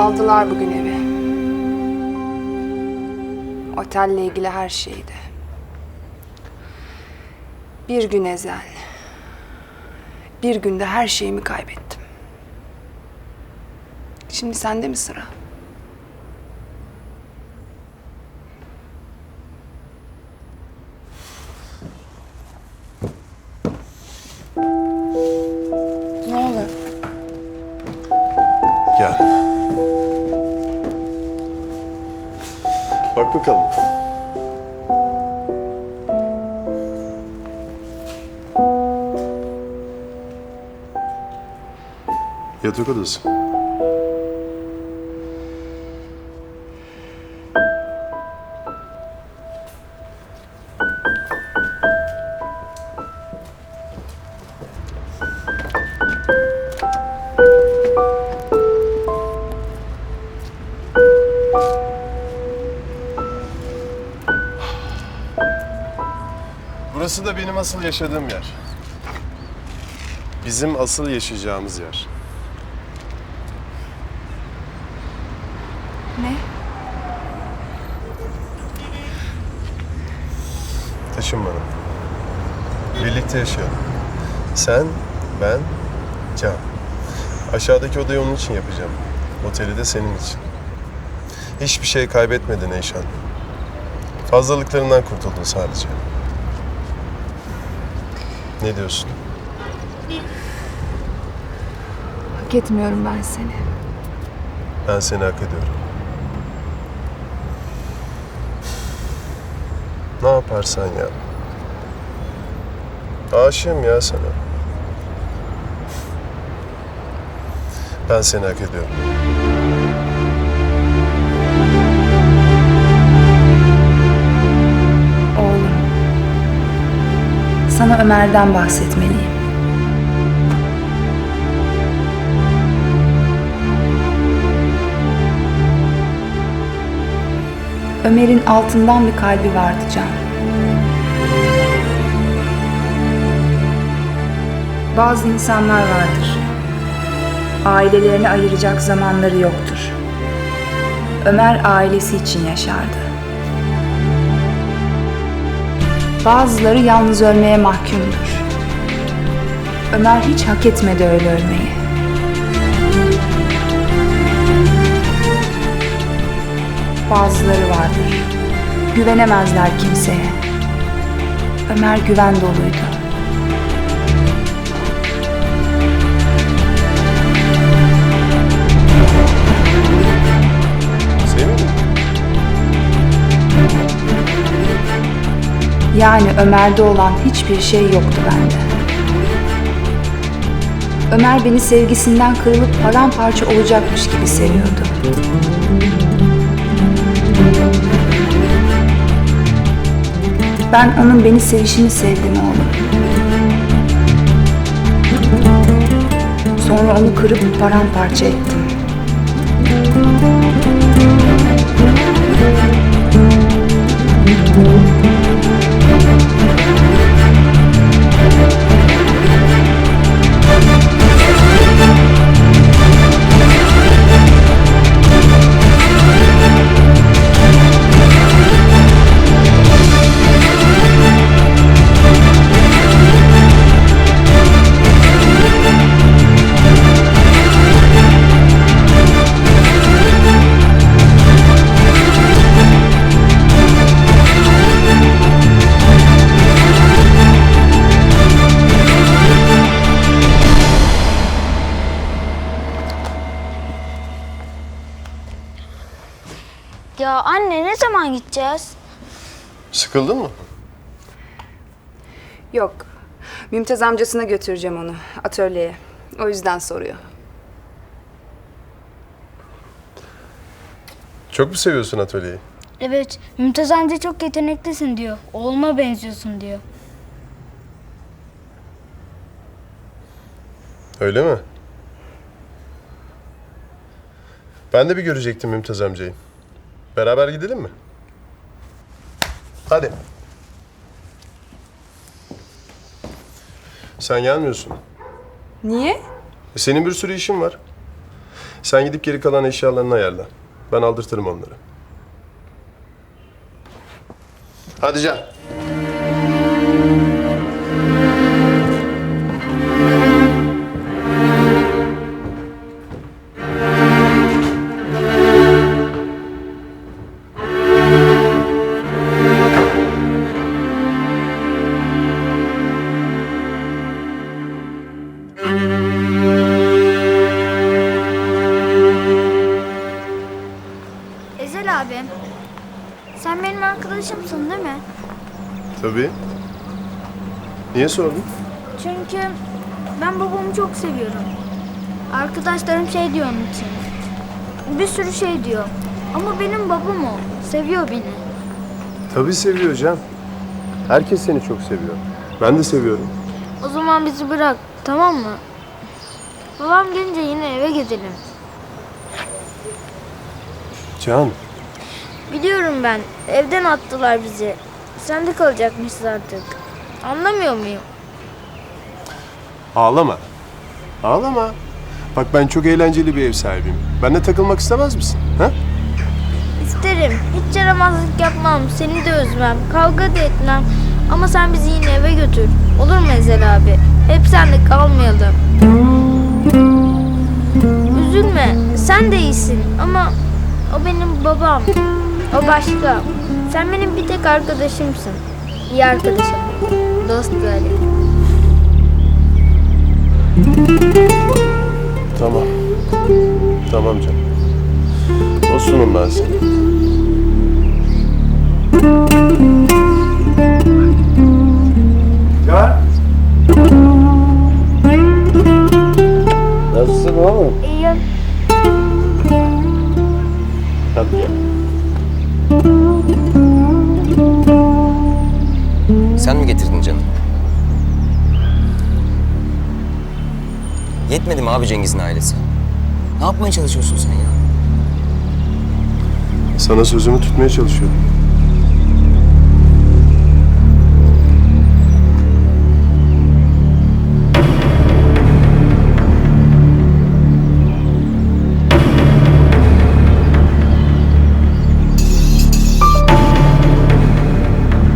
Aldılar bugün evi. Otelle ilgili her şeydi. Bir gün ezel. Bir günde her şeyimi kaybettim. Şimdi sende mi sıra? Bakalım. Yatak odası. Burası da benim asıl yaşadığım yer. Bizim asıl yaşayacağımız yer. Ne? Taşın bana. Birlikte yaşayalım. Sen, ben, Can. Aşağıdaki odayı onun için yapacağım. Oteli de senin için. Hiçbir şey kaybetmedin Eyşan. Fazlalıklarından kurtuldun sadece. Ne diyorsun? Hak etmiyorum ben seni. Ben seni hak ediyorum. Ne yaparsan ya. Aşığım ya sana. Ben seni hak ediyorum. Ömer'den bahsetmeliyim. Ömer'in altından bir kalbi vardı Can. Bazı insanlar vardır. Ailelerini ayıracak zamanları yoktur. Ömer ailesi için yaşardı. Bazıları yalnız ölmeye mahkumdur. Ömer hiç hak etmedi öyle ölmeyi. Bazıları vardır. Güvenemezler kimseye. Ömer güven doluydu. Yani Ömer'de olan hiçbir şey yoktu bende. Ömer beni sevgisinden kırılıp paramparça olacakmış gibi seviyordu. Ben onun beni sevişini sevdim oğlum. Sonra onu kırıp paramparça ettim. Anne ne zaman gideceğiz? Sıkıldın mı? Yok. Mümtaz amcasına götüreceğim onu atölyeye. O yüzden soruyor. Çok mu seviyorsun atölyeyi? Evet, Mümtaz amca çok yeteneklisin diyor. Oğluma benziyorsun diyor. Öyle mi? Ben de bir görecektim Mümtaz amcayı. Beraber gidelim mi? Hadi. Sen gelmiyorsun. Niye? E, Senin bir sürü işin var. Sen gidip geri kalan eşyalarını ayarla. Ben aldırtırım onları. Hadi Can. Sen benim arkadaşımsın değil mi? Tabii. Niye sordun? Çünkü ben babamı çok seviyorum. Arkadaşlarım şey diyor onun için. Bir sürü şey diyor. Ama benim babam o. Seviyor beni. Tabii seviyor Can. Herkes seni çok seviyor. Ben de seviyorum. O zaman bizi bırak, tamam mı? Babam gelince yine eve gidelim. Can. Biliyorum ben. Evden attılar bizi. Sen de kalacakmışsın artık. Anlamıyor muyum? Ağlama. Ağlama. Bak ben çok eğlenceli bir ev sahibiyim. Benle takılmak istemez misin? Ha? İsterim. Hiç yaramazlık yapmam. Seni de üzmem. Kavga da etmem. Ama sen bizi yine eve götür. Olur mu Ezel abi? Hep senle kalmayalım. Üzülme. Sen de iyisin. Ama o benim babam. O başka. Sen benim bir tek arkadaşımsın. İyi arkadaşım. Dost böyle. Tamam. Tamam Can. Olsunum ben seni. Gel. Nasılsın oğlum? İyiyim. Hadi gel. Sen mi getirdin canım? Yetmedi mi abi Cengiz'in ailesi? Ne yapmaya çalışıyorsun sen ya? Sana sözümü tutmaya çalışıyorum.